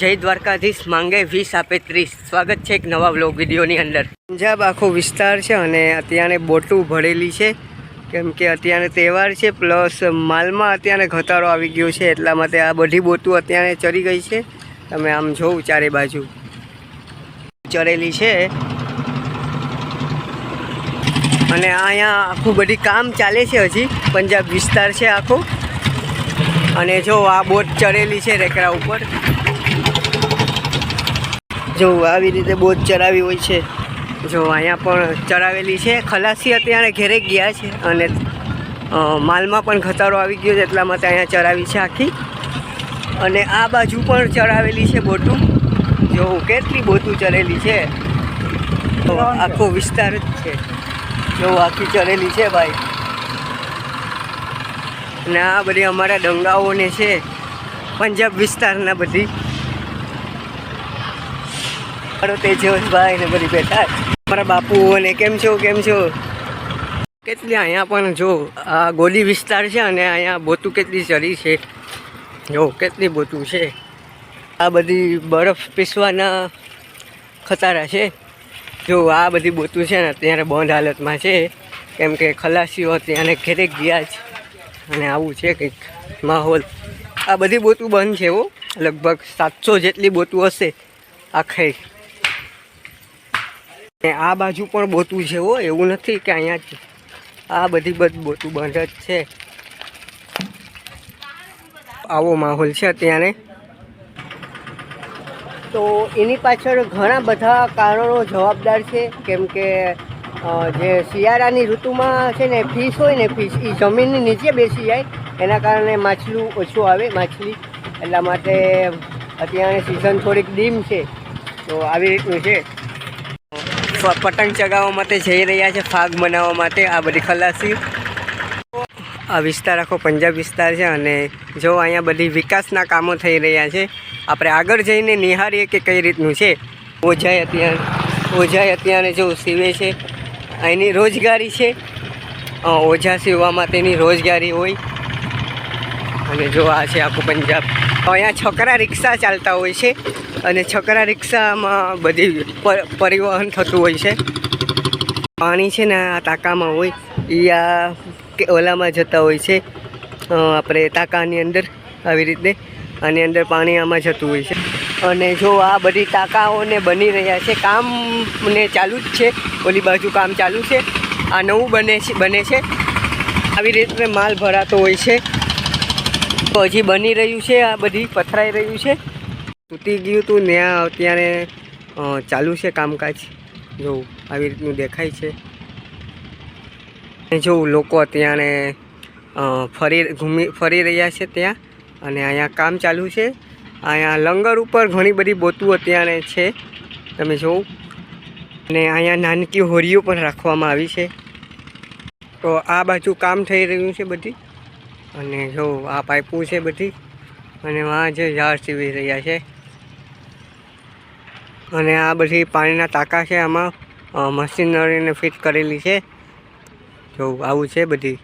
જય દ્વારકાધીશ, માંગે વીસ, આપે ત્રીસ. સ્વાગત છે એક નવા વ્લોગ વિડીયોની અંદર. પંજાબ આખો વિસ્તાર છે અને અત્યારે બોટું ભરેલી છે. કેમ કે અત્યારે તહેવાર છે, પ્લસ માલમાં અત્યારે ઘટાડો આવી ગયો છે, એટલા માટે આ બધી બોટું અત્યારે ચરી ગઈ છે. તમે આમ જોઉં ચારે બાજુ. ચરેલી છે. અને અહીંયા આખું બધી કામ ચાલે છે હજી. પંજાબ વિસ્તાર છે આખો. અને જો આ બોટ ચડેલી છે રેકડા ઉપર. જો આવી રીતે બોટ ચડાવી હોય છે. જો અહીંયા પણ ચડાવેલી છે. ખલાસી અત્યારે ઘેરે ગયા છે અને માલમાં પણ ઘટાડો આવી ગયો છે એટલા માટે અહીંયા ચડાવી છે આખી. અને આ બાજુ પણ ચડાવેલી છે બોટું. જો કેટલી બોટું ચડેલી છે. તો આખો વિસ્તાર જ છે. જો આખી ચડેલી છે ભાઈ. અને આ બધી અમારા ડંગાઓને છે. પંજાબ વિસ્તારના બધી. મારો તેજસભાઈ ને બધી બેઠા. મારા બાપુ અને કેમ છો કેમ છો? કેટલી અહીંયા પણ જો, આ ગોલી વિસ્તાર છે અને અહીંયા બોતું કેટલી ચડી છે. જો, કેટલી બોતું છે. આ બધી બરફ પીસવાના ખતારા છે. જો, આ બધી બોતું છે ને અત્યારે બંધ હાલતમાં છે. કેમ કે ખલાસીઓ ત્યાંને ઘેરે ગયા છે અને આવું છે કંઈક માહોલ. આ બધી બોતું બંધ છે હો. લગભગ સાતસો જેટલી બોતું હશે. આખે ને આ બાજુ પણ બોતું છે હો, એવું નથી કે અહીંયા જ આ બધી બધું બોતું બંધ જ છે. આવો માહોલ છે અત્યારે. તો એની પાછળ ઘણા બધા કારણો જવાબદાર છે, કેમ કે જે શિયાળાની ઋતુમાં છે ને, ફિશ હોય ને, ફિશ એ જમીનની નીચે બેસી જાય, એના કારણે માછલું ઓછું આવે, માછલી. એટલા માટે અત્યારે સિઝન થોડીક ડીમ છે. તો આવી રીતનું છે. પતંગ ચગાવવા માટે જઈ રહ્યા છે, ફાગ બનાવવા માટે, આ બધી ખલાસી. આ વિસ્તાર આખો પંજાબ વિસ્તાર છે અને જો અહીંયા બધી વિકાસના કામો થઈ રહ્યા છે, આપણે આગળ જઈને નિહાળીએ કે કઈ રીતનું છે. ઓજાય અત્યારે ઓજાય અત્યારે જો સીવે છે, અહીંની રોજગારી છે. ઓજા સીવવા માટેની રોજગારી હોય. અને જો આ છે આખું પંજાબ. અહીંયા છોકરા રિક્ષા ચાલતા હોય છે. અને છકરા રિક્ષામાં બધી પરિવહન થતું હોય છે. પાણી છે ને આ ટાંકામાં હોય એ આ ઓલામાં જતા હોય છે. આપણે ટાંકાની અંદર આવી રીતે, આની અંદર પાણી આમાં જતું હોય છે. અને જો આ બધી ટાંકાઓને બની રહ્યા છે કામ ને ચાલુ જ છે, ઓલી બાજુ કામ ચાલુ છે, આ નવું બને છે બને છે. આવી રીતે માલ ભરાતો હોય છે. તો હજી બની રહ્યું છે, આ બધી પથરાઈ રહ્યું છે. તૂટી ગયું હતું ને અત્યારે ચાલુ છે કામકાજ. જોવું આવી રીતનું દેખાય છે. અને જો, લોકો અત્યારે ફરી, ઘૂમી, ફરી રહ્યા છે ત્યાં અને અહીંયા કામ ચાલુ છે. અહીંયા લંગર ઉપર ઘણી બધી બોતું અત્યારે છે. તમે જોવું અને અહીંયા નાનકી હોરીઓ પણ રાખવામાં આવી છે. તો આ બાજુ કામ થઈ રહ્યું છે બધી. અને જો, આ પાઇપો છે બધી. અને વાં જે ઝાડ સીવી રહ્યા છે. અને આ બધી પાણીના ટાંકા છે આમાં. મશીનરીને ફિટ કરેલી છે. જો આવું છે બધી.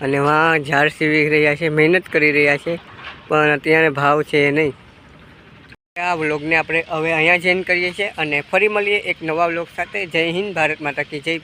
અને વાં ઝાડ સીવી રહ્યા છે, મહેનત કરી રહ્યા છે, પણ અત્યારે ભાવ છે નહીં. આ વ્લોગને આપણે હવે અહીંયા જ કરીએ છીએ અને ફરી મળીએ એક નવા વ્લોગ સાથે. જય હિન્દ, ભારત માતા કી જય.